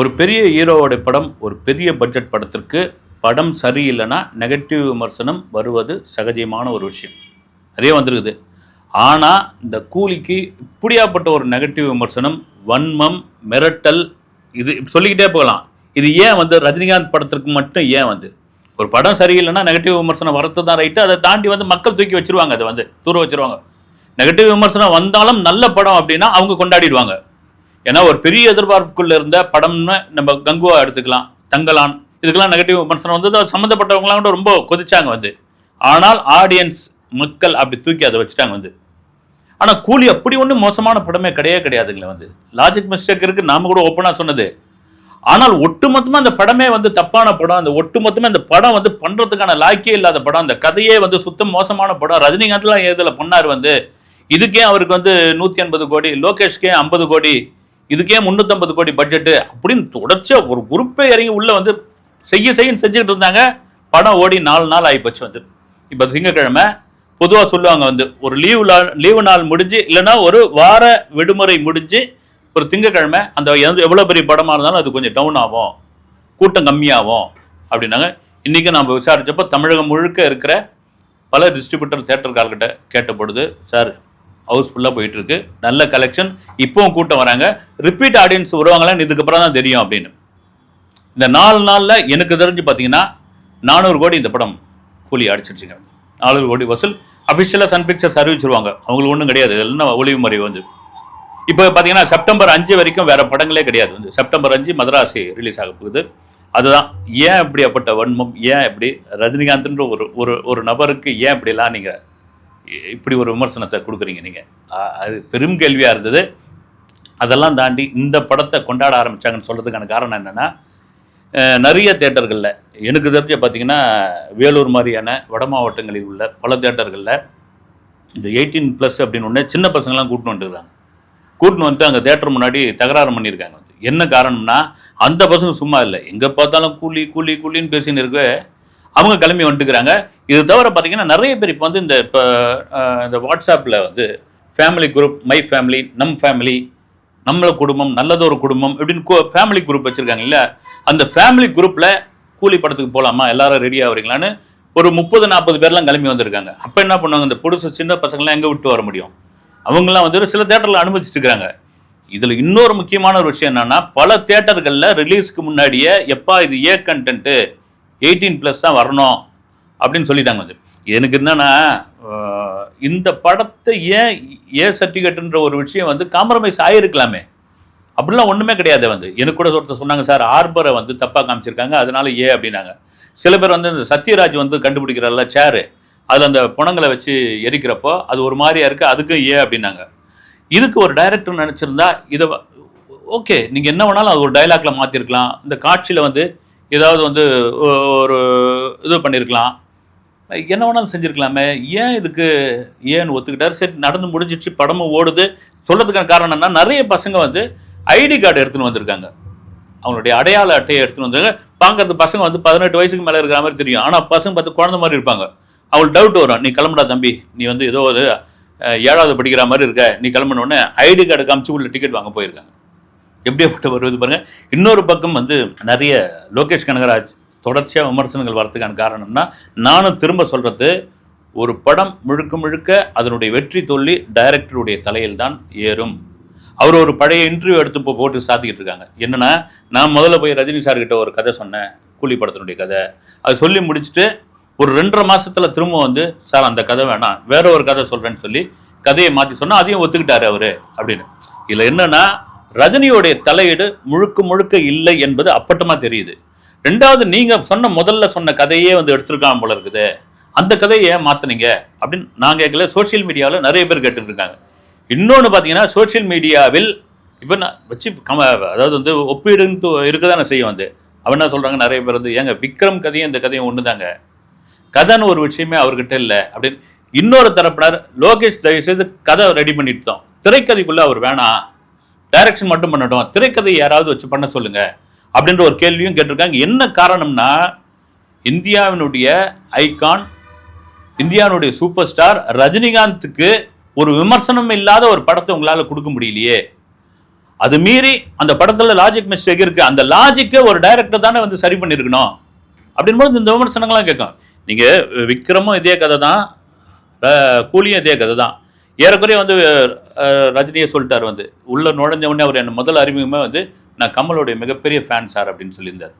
ஒரு பெரிய ஹீரோவோட படம் ஒரு பெரிய பட்ஜெட் படத்திற்கு படம் சரியில்லைன்னா நெகட்டிவ் விமர்சனம் வருவது சகஜமான ஒரு விஷயம். நிறைய வந்திருக்குது. ஆனால் இந்த கூலிக்கு இப்படியாப்பட்ட ஒரு நெகட்டிவ் விமர்சனம் வன்மம் மிரட்டல் இது சொல்லிக்கிட்டே போகலாம். இது ஏன் வந்து ரஜினிகாந்த் படத்திற்கு மட்டும் ஏன் வந்து? ஒரு படம் சரியில்லைன்னா நெகட்டிவ் விமர்சனம் வரது தான் ரைட்டு அதை தாண்டி வந்து மக்கள் தூக்கி வச்சிருவாங்க அதை வந்து தூர வச்சிருவாங்க. நெகட்டிவ் விமர்சனம் வந்தாலும் நல்ல படம் அப்படின்னா அவங்க கொண்டாடிடுவாங்க. ஏன்னா ஒரு பெரிய எதிர்பார்ப்புக்குள்ள இருந்த படம்னு நம்ம கங்குவா எடுத்துக்கலாம் தங்கலான் இதுக்கெல்லாம் நெகட்டிவ் விமர்சனம் வந்து சம்மந்தப்பட்டவங்களாம் கூட ரொம்ப கொதிச்சாங்க வந்து. ஆனால் ஆடியன்ஸ் மக்கள் அப்படி தூக்கி அதை வச்சுட்டாங்க வந்து. ஆனால் கூலி அப்படி ஒன்றும் மோசமான படமே கிடையவே கிடையாதுங்களே வந்து. லாஜிக் மிஸ்டேக் இருக்கு நாம கூட ஓப்பனாக சொன்னது. ஆனால் ஒட்டுமொத்தமாக அந்த படமே வந்து தப்பான படம். அந்த ஒட்டுமொத்தமாக இந்த படம் வந்து பண்ணுறதுக்கான லாக்கியே இல்லாத படம். அந்த கதையே வந்து சுத்தம் மோசமான படம். ரஜினிகாந்த்லாம் இதில் பண்ணார் வந்து. இதுக்கே அவருக்கு வந்து நூற்றி எண்பது கோடி லோகேஷ்கே ஐம்பது கோடி இதுக்கே முந்நூற்றம்பது கோடி பட்ஜெட்டு அப்படின்னு தொடர்ச்சியாக ஒரு குரூப்பே இறங்கி உள்ளே வந்து செய்ய செய்யன்னு செஞ்சுக்கிட்டு இருந்தாங்க. படம் ஓடி நாலு நாள் ஆகிப்போச்சு வந்து. இப்போ திங்கக்கிழமை பொதுவாக சொல்லுவாங்க வந்து ஒரு லீவு நாள் லீவு நாள் முடிஞ்சு இல்லைன்னா ஒரு வார விடுமுறை முடிஞ்சு ஒரு திங்கக்கிழமை அந்த எந்த- பெரிய படமாக இருந்தாலும் அது கொஞ்சம் டவுன் ஆகும். கூட்டம் கம்மியாகும் அப்படின்னாங்க. இன்றைக்கி நம்ம விசாரிச்சப்போ தமிழகம் முழுக்க இருக்கிற பல டிஸ்ட்ரிபியூட்டர் தேட்டர்கார்கிட்ட கேட்ட பொழுது சார் ஹவுஸ்ஃபுல்லாக போயிட்டுருக்கு. நல்ல கலெக்ஷன் இப்போவும் கூட்டம் வராங்க. ரிப்பீட் ஆடியன்ஸ் வருவாங்களான்னு இதுக்கப்புறம் தான் தெரியும் அப்படின்னு. இந்த நாலு நாளில் எனக்கு தெரிஞ்சு பார்த்தீங்கன்னா நானூறு கோடி இந்த படம் கூலி அடிச்சிருச்சுங்க. நானூறு கோடி வசூல். அஃபிஷியலாக சன் பிக்சர்ஸ் அறிவிச்சிருவாங்க. அவங்களுக்கு ஒன்றும் கிடையாது. எல்லாம் ஒளிவு முறை வந்து. இப்போ பார்த்தீங்கன்னா செப்டம்பர் அஞ்சு வரைக்கும் வேறு படங்களே கிடையாது. வந்து செப்டம்பர் அஞ்சு மதராசி ரிலீஸ் ஆக போகுது. அதுதான். ஏன் இப்படியாப்பட்ட வன்மம்? ஏன் இப்படி? ரஜினிகாந்த்ன்ற ஒரு ஒரு ஒரு நபருக்கு ஏன் இப்படிலாம் நீங்கள் இப்படி ஒரு விமர்சனத்தை கொடுக்குறீங்க நீங்கள் அது பெரும் கேள்வியாக இருந்தது. அதெல்லாம் தாண்டி இந்த படத்தை கொண்டாட ஆரம்பித்தாங்கன்னு சொல்கிறதுக்கான காரணம் என்னென்னா நிறைய தேட்டர்களில் எனக்கு தெரிஞ்ச பார்த்தீங்கன்னா வேலூர் மாதிரியான வட மாவட்டங்களில் உள்ள பல தேட்டர்களில் இந்த எயிட்டீன் ப்ளஸ் அப்படின்னு ஒன்று சின்ன பசங்களாம் கூட்டின்னு வந்துருக்காங்க. கூட்டின்னு வந்து அங்கே தேட்டர் முன்னாடி தகராறு பண்ணியிருக்காங்க. வந்து என்ன காரணம்னா அந்த பசங்க சும்மா இல்லை. எங்கே பார்த்தாலும் கூலி கூலி கூலின்னு பேசின்னு இருக்க அவங்க கிளம்பி வந்துட்டுக்கிறாங்க இது தவிர பார்த்தீங்கன்னா நிறைய பேர் இப்போ வந்து இந்த இப்போ இந்த வாட்ஸ்அப்பில் வந்து ஃபேமிலி குரூப் மை ஃபேமிலி நம் ஃபேமிலி நம்மள குடும்பம் நல்லதொரு குடும்பம் இப்படின்னு ஃபேமிலி குரூப் வச்சுருக்காங்கல்ல அந்த ஃபேமிலி குரூப்பில் கூலி படத்துக்கு போகலாமா எல்லாரும் ரெடி ஆகுறீங்களான்னு ஒரு முப்பது நாற்பது பேர்லாம் கிளம்பி வந்திருக்காங்க. அப்போ என்ன பண்ணுவாங்க? இந்த புதுசு சின்ன பசங்களாம் எங்கே விட்டு வர முடியும்? அவங்களாம் வந்து சில தேட்டரில் அனுமதிச்சுட்டு இருக்கிறாங்க இதில் இன்னொரு முக்கியமான ஒரு விஷயம் என்னன்னா பல தேட்டர்களில் ரிலீஸ்க்கு முன்னாடியே எப்பா இது ஏ கண்டென்ட்டு எயிட்டீன் ப்ளஸ் தான் வரணும் அப்படின்னு சொல்லிட்டாங்க வந்து எனக்கு என்னன்னா இந்த படத்தை ஏன் ஏ சர்டிஃபிகேட்டுன்ற ஒரு விஷயம் வந்து காம்ப்ரமைஸ் ஆகிருக்கலாமே அப்படிலாம் ஒன்றுமே கிடையாது வந்து. எனக்கு கூட ஒருத்தர் சொன்னாங்க சார் ஆர்பரை வந்து தப்பாக காமிச்சிருக்காங்க அதனால ஏ அப்படின்னாங்க. சில பேர் வந்து இந்த சத்யராஜ் வந்து கண்டுபிடிக்கிறார்ல சேரு அதில் அந்த புணங்களை வச்சு எரிக்கிறப்போ அது ஒரு மாதிரியா இருக்குது அதுக்கும் ஏ அப்படின்னாங்க. இதுக்கு ஒரு டைரக்டர் நினச்சிருந்தா இதை ஓகே நீங்கள் என்ன வேணாலும் அது ஒரு டைலாக்ல மாற்றிருக்கலாம் இந்த காட்சியில் வந்து ஏதாவது வந்து ஒரு இது பண்ணியிருக்கலாம் என்ன வேணாலும் செஞ்சுருக்கலாமே. ஏன் இதுக்கு ஏன்னு ஒத்துக்கிட்டாரு? சரி நடந்து முடிஞ்சிச்சு படமும் ஓடுது. சொல்கிறதுக்கான காரணம் என்ன நிறைய பசங்க வந்து ஐடி கார்டு எடுத்துன்னு வந்திருக்காங்க. அவங்களுடைய அடையாள அட்டையை எடுத்துன்னு வந்திருக்காங்க. பார்க்கறது பசங்க வந்து பதினெட்டு வயசுக்கு மேலே இருக்கிற மாதிரி தெரியும். ஆனால் பசங்க பார்த்து குழந்த மாதிரி இருப்பாங்க. அவங்களுக்கு டவுட் வரும். நீ கிளம்புடா தம்பி. நீ வந்து ஏதோ ஒரு ஏழாவது படிக்கிற மாதிரி இருக்க. நீ கிளம்பின உடனே ஐடி கார்டு காமிச்சு உள்ள டிக்கெட் வாங்க போயிருக்காங்க. எப்படியாப்பட்ட வருவது பாருங்க. இன்னொரு பக்கம் வந்து நிறைய லோகேஷ் கனகராஜ் தொடர்ச்சியாக விமர்சனங்கள் வரதுக்கான காரணம்னா நானும் திரும்ப சொல்றது ஒரு படம் முழுக்க முழுக்க அதனுடைய வெற்றி தோல்வி டைரக்டருடைய தலையில் தான் ஏறும். அவர் ஒரு பழைய இன்டர்வியூ எடுத்து இப்போ போட்டு சாத்திக்கிட்டு இருக்காங்க. என்னன்னா நான் முதல்ல போய் ரஜினி சார்கிட்ட ஒரு கதை சொன்னேன் கூலி படத்தினுடைய கதை. அது சொல்லி முடிச்சுட்டு ஒரு ரெண்டரை மாசத்துல திரும்ப வந்து சார் அந்த கதை வேணாம். வேற ஒரு கதை சொல்றேன்னு சொல்லி கதையை மாற்றி சொன்னா அதையும் ஒத்துக்கிட்டாரு அவரு அப்படின்னு. இதுல என்னன்னா ரஜினியோடைய தலையீடு முழுக்க முழுக்க இல்லை என்பது அப்பட்டமா தெரியுது. ரெண்டாவது நீங்க சொன்ன முதல்ல சொன்ன கதையே வந்து எடுத்திருக்காம போல இருக்குது. அந்த கதையை ஏன் மாத்துனீங்க? அப்படின்னு நான் கேட்கல. சோஷியல் மீடியாவில் நிறைய பேர் கேட்டுருக்காங்க. இன்னொன்று பார்த்தீங்கன்னா சோஷியல் மீடியாவில் இப்போ நான் வச்சு கம அதாவது வந்து ஒப்பீடுன்னு இருக்க தானே செய்யும் வந்து. அவன் என்ன சொல்கிறாங்க நிறைய பேர் வந்து ஏங்க விக்ரம் கதையும் இந்த கதையும் ஒன்று தாங்க கதைன்னு ஒரு விஷயமே அவர்கிட்ட இல்லை. அப்படின்னு இன்னொரு தரப்பினர் லோகேஷ் தயவு செய்து கதை ரெடி பண்ணிட்டு தான் திரைக்கதைக்குள்ளே அவர் வேணாம். டைரக்ஷன் மட்டும் பண்ணட்டும். திரைக்கதை யாராவது வச்சு பண்ண சொல்லுங்க. அப்படின்ற ஒரு கேள்வியும் கேட்டிருக்காங்க. என்ன காரணம்னா இந்தியாவினுடைய ஐகான் இந்தியாவினுடைய சூப்பர் ஸ்டார் ரஜினிகாந்துக்கு ஒரு விமர்சனம் இல்லாத ஒரு படத்தை உங்களால் கொடுக்க முடியலையே. அது மீறி அந்த படத்தில் லாஜிக் மிஸ்டேக் இருக்கு. அந்த லாஜிக்கை ஒரு டைரக்டர் தானே வந்து சரி பண்ணியிருக்கணும் அப்படின்போது இந்த விமர்சனங்கள்லாம் கேட்கும். நீங்கள் விக்ரமும் இதே கதை தான் கூலியும் இதே கதை தான் ஏறக்குறைய வந்து ரஜினியை சொல்லிட்டார் வந்து உள்ளே நுழைஞ்ச உடனே அவர் என் முதல் அறிமுகமே வந்து நான் கமலுடைய மிகப்பெரிய ஃபேன் சார் அப்படின்னு சொல்லியிருந்தார்.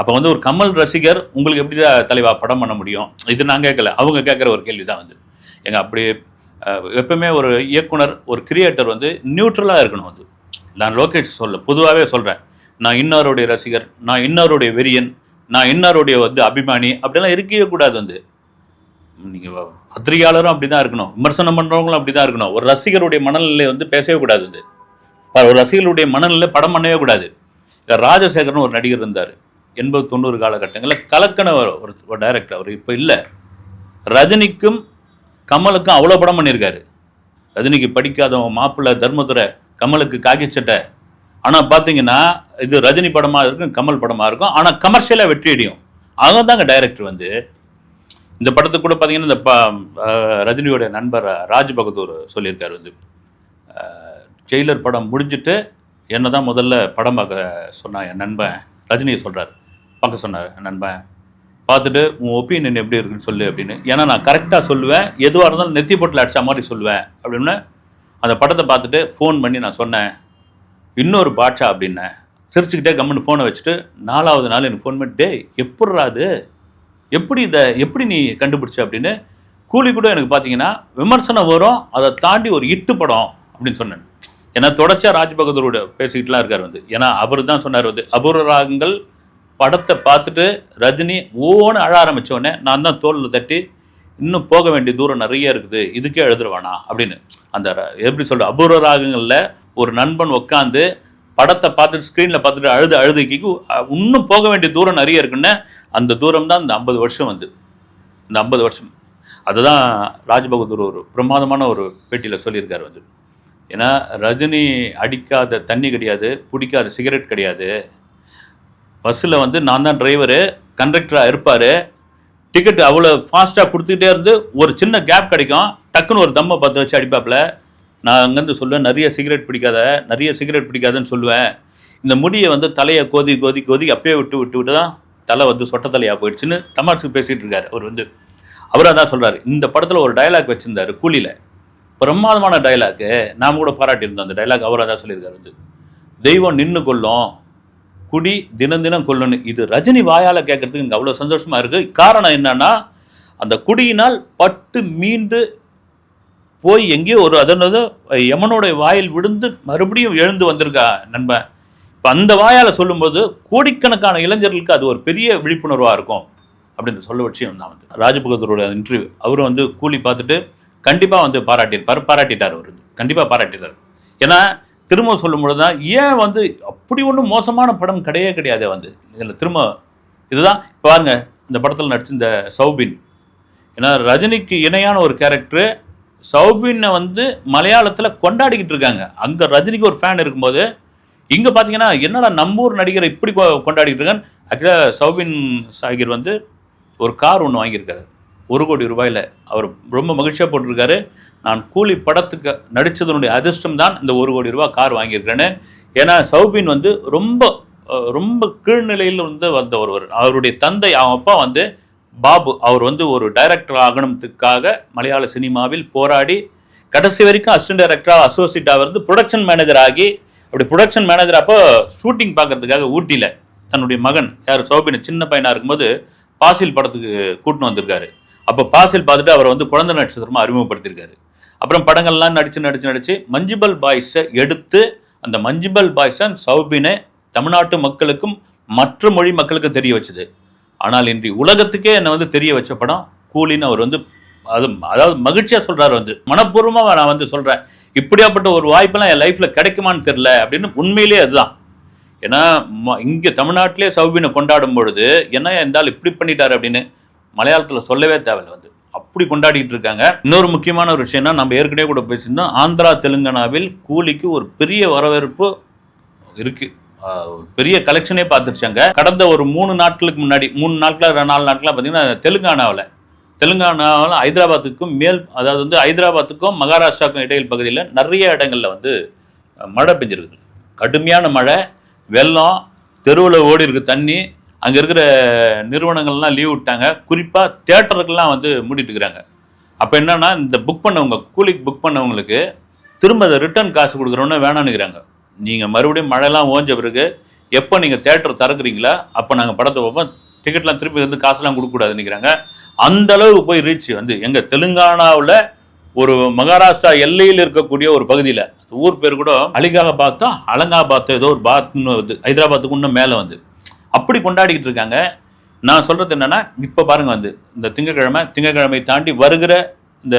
அப்போ வந்து ஒரு கமல் ரசிகர் உங்களுக்கு எப்படி தான் தலைவா படம் பண்ண முடியும்? இது நான் கேட்கல. அவங்க கேட்குற ஒரு கேள்வி தான் வந்து. எங்க அப்படி எப்பவுமே ஒரு இயக்குனர் ஒரு கிரியேட்டர் வந்து நியூட்ரலாக இருக்கணும் வந்து. நான் லோகேஷ் சொல்ல பொதுவாகவே சொல்கிறேன் நான் இன்னொருடைய ரசிகர் நான் இன்னொருடைய வெறியன் நான் இன்னொருடைய வந்து அபிமானி அப்படிலாம் இருக்கவே கூடாது வந்து. நீங்கள் பத்திரிகையாளரும் அப்படி தான் இருக்கணும். விமர்சனம் பண்ணுறவங்களும் அப்படி தான் இருக்கணும். ஒரு ரசிகருடைய மனநிலை வந்து பேசவே கூடாது இது. ஒரு ரசிகருடைய மனநிலை படம் பண்ணவே கூடாது. ராஜசேகரன் ஒரு நடிகர் இருந்தார். எண்பது தொண்ணூறு காலகட்டங்களில் கலக்கன ஒரு ஒரு டைரக்டர் அவர் இப்போ இல்லை. ரஜினிக்கும் கமலுக்கும் அவ்வளோ படம் பண்ணியிருக்காரு ரஜினிக்கு படிக்காதவன் மாப்பிள்ளை தர்மதுரை கமலுக்கு காகிச்சட்டை ஆனால் பார்த்தீங்கன்னா இது ரஜினி படமாக இருக்கும் கமல் படமாக இருக்கும். ஆனால் கமர்ஷியலாக வெற்றி அடியும் அவங்க தாங்க டைரக்டர் வந்து இந்த படத்துக்கு கூட பார்த்தீங்கன்னா இந்த ப ரஜினியோட நண்பர் ராஜ் பகதூர் சொல்லியிருக்காரு வந்து. ஜெயிலர் படம் முடிஞ்சிட்டு என்ன தான் முதல்ல படம் பார்க்க சொன்னான் என் நண்பன் ரஜினியை சொல்கிறார் பார்க்க சொன்னார் என் நண்பன். பார்த்துட்டு உன் ஒப்பீனியன் எப்படி இருக்குன்னு சொல்லு அப்படின்னு. ஏன்னா நான் கரெக்டாக சொல்லுவேன். எதுவாக இருந்தாலும் நெத்தி போட்டில் அடித்த மாதிரி சொல்லுவேன். அப்படின்னு அந்த படத்தை பார்த்துட்டு ஃபோன் பண்ணி நான் சொன்னேன். இன்னொரு பாட்சா அப்படின்னேன் சிரிச்சுக்கிட்டே கம்முன்னு ஃபோனை வச்சுட்டு நாலாவது நாள் எனக்கு ஃபோன் பண்ணி டே எப்பட்றா அது? எப்படி இதை எப்படி நீ கண்டுபிடிச்ச அப்படின்னு கூலி கூட எனக்கு பார்த்தீங்கன்னா விமர்சனம் வரும் அதை தாண்டி ஒரு இட்டு படம் அப்படின்னு சொன்னேன். ஏன்னா தொடர்ச்சியாக ராஜ் பகதூரோட பேசிக்கிட்டுலாம் இருக்கார் வந்து. ஏன்னா அவர் தான் சொன்னார் வந்து அபூர்வ ராகங்கள் படத்தை பார்த்துட்டு ரஜினி ஓன்னு அழ ஆரம்பித்தோடனே நான் தான் தோலில் தட்டி இன்னும் போக வேண்டிய தூரம் நிறைய இருக்குது இதுக்கே எழுதுருவானா? அப்படின்னு. அந்த எப்படி சொல்கிற அபூர்வ ராகங்களில் ஒரு நண்பன் உட்காந்து படத்தை பார்த்துட்டு ஸ்க்ரீனில் பார்த்துட்டு அழுது அழுதுக்கு இன்னும் போக வேண்டிய தூரம் நிறைய இருக்குன்னு அந்த தூரம் தான் இந்த ஐம்பது வருஷம் வந்து. இந்த ஐம்பது வருஷம். அதுதான் ராஜ்பகதூர் ஒரு பிரமாதமான ஒரு பேட்டியில் சொல்லியிருக்காரு வந்து. ஏன்னா ரஜினி அடிக்காத தண்ணி கிடையாது பிடிக்காத சிகரெட் கிடையாது. பஸ்ஸில் வந்து நான் தான் டிரைவரு கண்டக்டராக இருப்பார். டிக்கெட் அவ்வளோ ஃபாஸ்ட்டாக கொடுத்துக்கிட்டே இருந்து ஒரு சின்ன கேப் கிடைக்கும். டக்குன்னு ஒரு தம்மை பார்த்து வச்சு அடிப்பாப்பில். நான் அங்கேருந்து சொல்லுவேன் நிறைய சிகரெட் பிடிக்காத நிறைய சிகரெட் பிடிக்காதுன்னு சொல்லுவேன். இந்த முடியை வந்து தலையை கோதி கோதி கோதி அப்பயே விட்டு விட்டு விட்டு தான் தலை வந்து சொட்ட தலையாக போயிடுச்சுன்னு தமாசுக்கு பேசிகிட்டு இருக்காரு. அவர் வந்து அவராக தான் சொல்கிறார் இந்த படத்தில் ஒரு டயலாக் வச்சுருந்தாரு கூலியில். பிரமாதமான டைலாக்கு நாம் கூட பாராட்டியிருந்தோம் அந்த டயலாக் அவராக தான் சொல்லியிருக்காரு வந்து தெய்வம் நின்று கொள்ளும் குடி தினம் தினம் கொள்ளணும் இது ரஜினி வாயால் கேட்குறதுக்கு எனக்கு அவ்வளோ சந்தோஷமாக இருக்குது காரணம் என்னன்னா அந்த குடியினால் பட்டு மீண்டு போய் எங்கேயோ ஒரு அதனது யமனுடைய வாயில் விழுந்து மறுபடியும் எழுந்து வந்திருக்கா நண்பன் இப்போ அந்த வாயால் சொல்லும்போது கோடிக்கணக்கான இளைஞர்களுக்கு அது ஒரு பெரிய விழிப்புணர்வாக இருக்கும் அப்படின்னு சொல்ல விஷயம் தான் வந்து. ராஜபகதூரோட இன்டர்வியூ அவரும் வந்து கூலி பார்த்துட்டு கண்டிப்பாக வந்து பாராட்டியிருப்பார் பாராட்டிட்டார் அவர் கண்டிப்பாக பாராட்டிட்டார். ஏன்னா திரும்ப சொல்லும்பொழுது தான் ஏன் வந்து அப்படி ஒன்றும் மோசமான படம் கிடையவே கிடையாது வந்து. இதில் திரும்ப இதுதான் இப்போ பாருங்கள் இந்த படத்தில் நடிச்ச இந்த சௌபின். ஏன்னா ரஜினிக்கு இணையான ஒரு கேரக்டரு சௌபினை வந்து மலையாளத்தில் கொண்டாடிக்கிட்டு இருக்காங்க. அங்கே ரஜினிக்கு ஒரு ஃபேன் இருக்கும்போது இங்கே பார்த்தீங்கன்னா என்னடா நம்பூர் நடிகரை இப்படி கொண்டாடிக்கிட்டு கொண்டாடிட்டு இருக்கான்னு ஆக்சுவலாக சௌபின் சாகிர் வந்து ஒரு கார் ஒன்று வாங்கியிருக்காரு. ஒரு கோடி ரூபாயில் அவர் ரொம்ப மகிழ்ச்சியாக போட்டிருக்காரு. நான் கூலி படத்துக்கு நடித்ததனுடைய அதிர்ஷ்டம் தான் இந்த ஒரு கோடி ரூபாய் கார் வாங்கியிருக்கிறேன்னு. ஏன்னா சௌபின் வந்து ரொம்ப ரொம்ப கீழ்நிலையில் வந்து வந்த ஒருவர். அவருடைய தந்தை அவன் அப்பா வந்து பாபு அவர் வந்து ஒரு டைரக்டர் ஆகணுத்துக்காக மலையாள சினிமாவில் போராடி கடைசி வரைக்கும் அசிஸ்டன்ட் டைரக்டராக அசோசியேட்டாக இருந்து ப்ரொடக்ஷன் மேனேஜர் ஆகி அப்படி ப்ரொடக்ஷன் மேனேஜர் அப்போ ஷூட்டிங் பார்க்கறதுக்காக ஊட்டியில் தன்னுடைய மகன் யார் சௌபின் சின்ன பையனாக இருக்கும்போது பாசில் படத்துக்கு கூட்டின்னு வந்திருக்காரு. அப்போ பாசில் பார்த்துட்டு அவரை வந்து குழந்தை நட்சத்திரமாக அறிமுகப்படுத்தியிருக்காரு. அப்புறம் படங்கள்லாம் நடித்து நடித்து நடித்து மஞ்சுபல் பாய்ஸை எடுத்து அந்த மஞ்சுபல் பாய்ஸை சௌபினை தமிழ்நாட்டு மக்களுக்கும் மற்ற மொழி மக்களுக்கும் தெரிய வச்சது. ஆனால் இன்றி உலகத்துக்கே என்னை வந்து தெரிய வச்ச படம் கூலின்னு அவர் வந்து அது அதாவது மகிழ்ச்சியாக சொல்கிறார் வந்து. மனப்பூர்வமாக நான் வந்து சொல்கிறேன் இப்படியாப்பட்ட ஒரு வாய்ப்பெல்லாம் என் லைஃப்பில் கிடைக்குமான்னு தெரில அப்படின்னு உண்மையிலேயே அதுதான். ஏன்னா ம- தமிழ்நாட்டிலே சௌபினை கொண்டாடும் பொழுது என்ன இருந்தால் இப்படி பண்ணிட்டார் அப்படின்னு மலையாளத்தில் சொல்லவே தேவையில்லை வந்து. அப்படி கொண்டாடிட்டு இருக்காங்க. இன்னொரு முக்கியமான ஒரு விஷயம்னா நம்ம ஏற்கனவே கூட பேசியிருந்தோம் ஆந்திரா தெலுங்கானாவில் கூலிக்கு ஒரு பெரிய வரவேற்பு இருக்குது பெரிய கலெக்ஷனே பார்த்துருச்சாங்க. கடந்த ஒரு மூணு நாட்களுக்கு முன்னாடி மூணு நாட்களா நாலு நாட்களா பார்த்தீங்கன்னா தெலுங்கானாவில் தெலுங்கானாவில் ஹைதராபாத்துக்கும் மேல் அதாவது வந்து ஹைதராபாத்துக்கும் மகாராஷ்டிராவுக்கும் இடையில் பகுதியில் நிறைய இடங்களில் வந்து மழை பெஞ்சிருக்கு கடுமையான மழை வெள்ளம் தெருவில் ஓடி இருக்கு தண்ணி அங்கே இருக்கிற நிறுவனங்கள்லாம் லீவ் விட்டாங்க. குறிப்பாக தேட்டருக்கெல்லாம் வந்து மூடிட்டு இருக்கிறாங்க. அப்போ என்னன்னா இந்த புக் பண்ணவங்க கூலிக்கு புக் பண்ணவங்களுக்கு திரும்ப அதை ரிட்டர்ன் காசு கொடுக்குறோன்னு வேணான்னுக்கிறாங்க நீங்கள் மறுபடியும் மழைலாம் ஓஞ்ச பிறகு எப்போ நீங்கள் தேட்டர் திறக்குறீங்களா அப்போ நாங்கள் படத்தை பார்ப்போம். டிக்கெட்லாம் திருப்பி வந்து காசுலாம் கொடுக்கக்கூடாதுன்னுக்கிறாங்க அந்த அளவுக்கு போய் ரீச் வந்து எங்கள் தெலுங்கானாவில் ஒரு மகாராஷ்டிரா எல்லையில் இருக்கக்கூடிய ஒரு பகுதியில் ஊர் பேர் கூட அலிகாபாத்தா அலங்காபாத்தோ ஏதோ ஒரு பாத்னு வருது. ஹைதராபாத்துக்கு இன்னும் மேலே வந்து. அப்படி கொண்டாடிக்கிட்டு இருக்காங்க. நான் சொல்கிறது என்னென்னா இப்போ பாருங்கள் வந்து இந்த திங்கக்கிழமை திங்கக்கிழமை தாண்டி வருகிற இந்த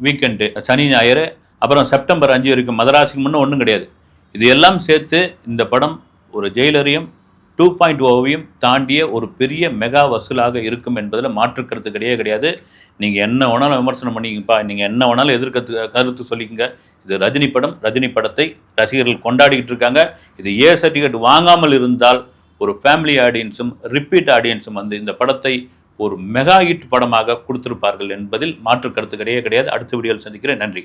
வீக்கெண்டு சனி ஞாயிறு அப்புறம் செப்டம்பர் அஞ்சு வரைக்கும் மதராசிக்கு முன்னே ஒன்றும் கிடையாது. இது எல்லாம் சேர்த்து இந்த படம் ஒரு ஜெயிலரையும் டூ பாயிண்ட் ஓவையும் தாண்டிய ஒரு பெரிய மெகா வசூலாக இருக்கும் என்பதில் மாற்றுக்கருத்து கிடையவே கிடையாது. நீங்கள் என்ன வேணாலும் விமர்சனம் பண்ணிங்கப்பா நீங்கள் என்ன வேணாலும் எதிர்க்கத்து கருத்து சொல்லிக்கங்க. இது ரஜினி படம் ரஜினி படத்தை ரசிகர்கள் கொண்டாடிக்கிட்டு இருக்காங்க. இது ஏ சர்டிஃபிகேட் வாங்காமல் இருந்தால் ஒரு ஃபேமிலி ஆடியன்ஸும் ரிப்பீட் ஆடியன்ஸும் வந்து இந்த படத்தை ஒரு மெகா ஹிட் படமாக கொடுத்திருப்பார்கள் என்பதில் மாற்று கருத்து கிடையவே கிடையாது. அடுத்த வீடியோவில் சந்திக்கிறேன். நன்றி.